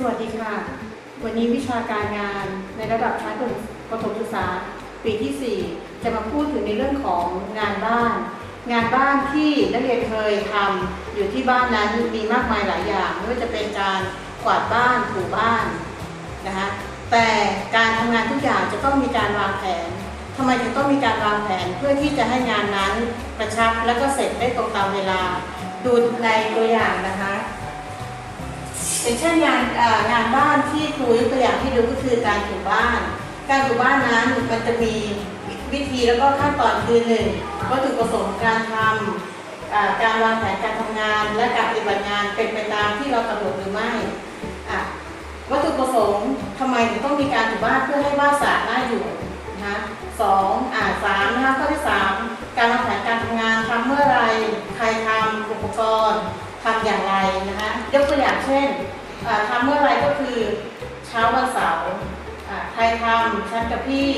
สวัสดีค่ะ วันนี้วิชาการงานในระดับชั้นประถมศึกษาปีที่ 4 จะมาพูดถึงในเรื่องของงานบ้าน งานบ้านที่นักเรียนเคยทำอยู่ที่บ้านนั้นมีมากมายหลายอย่างไม่ว่าจะเป็นการกวาดบ้านถูบ้านนะคะแต่การทำงานทุกอย่างจะต้องมีการวางแผนทำไมถึงต้องมีการวางแผนเพื่อที่จะให้งานนั้นกระชับและก็เสร็จได้ตรงตามเวลา ดูในตัวอย่างนะคะ เป็นเช่นงานงานบ้านที่ครูยกตัวอย่างให้ดูก็คือการถูบ้าน การถูบ้านนั้นมันจะมีวิธีแล้วก็ขั้นตอนคือหนึ่งวัตถุประสงค์การทำอ่าการวางแผนการทำงาน และการปฏิบัติงานเป็นไปตามที่เรากำหนดหรือไม่วัตถุประสงค์ทำไมถึงต้องมีการถูบ้านเพื่อให้บ้านสะอาดน่าอยู่นะสองอ่าสามนะคะข้อที่สามการวางแผนทำเมื่อไรใครทำอุปกรณ์ทำ อย่างไรนะคะยกตัวอย่างเช่นอ่าทำเมื่อไรก็คือเช้าวันเสาร์ใครทำฉันกับพี่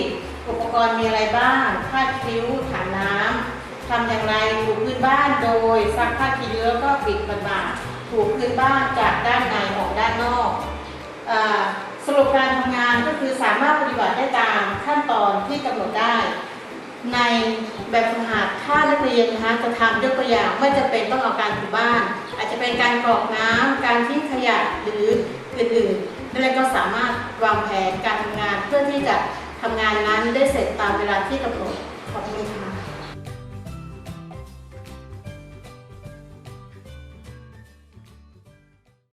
อุปกรณ์มีอะไรบ้างผ้าคิ้วถังน้ำทำอย่างไรถูพื้นบ้านโดยซักผ้าคิ้วแล้วก็ปิดบานๆถูพื้นบ้านจากด้านในออกด้านนอกอสรุปการทำงานก็คือสามารถปฏิบัติได้ตามขั้นตอนที่กำหนดได้ ในแบบฝึกหัดถ้านักเรียนนะคะจะทำยกตัวอย่างไม่จำเป็นต้องเอาการถูบ้าน การกรอกน้ำการทิ้งขยะหรืออื่นๆนั่นและก็สามารถวางแผนการทำงานเพื่อที่จะทำงานนั้นได้เสร็จตามเวลาที่กำหนด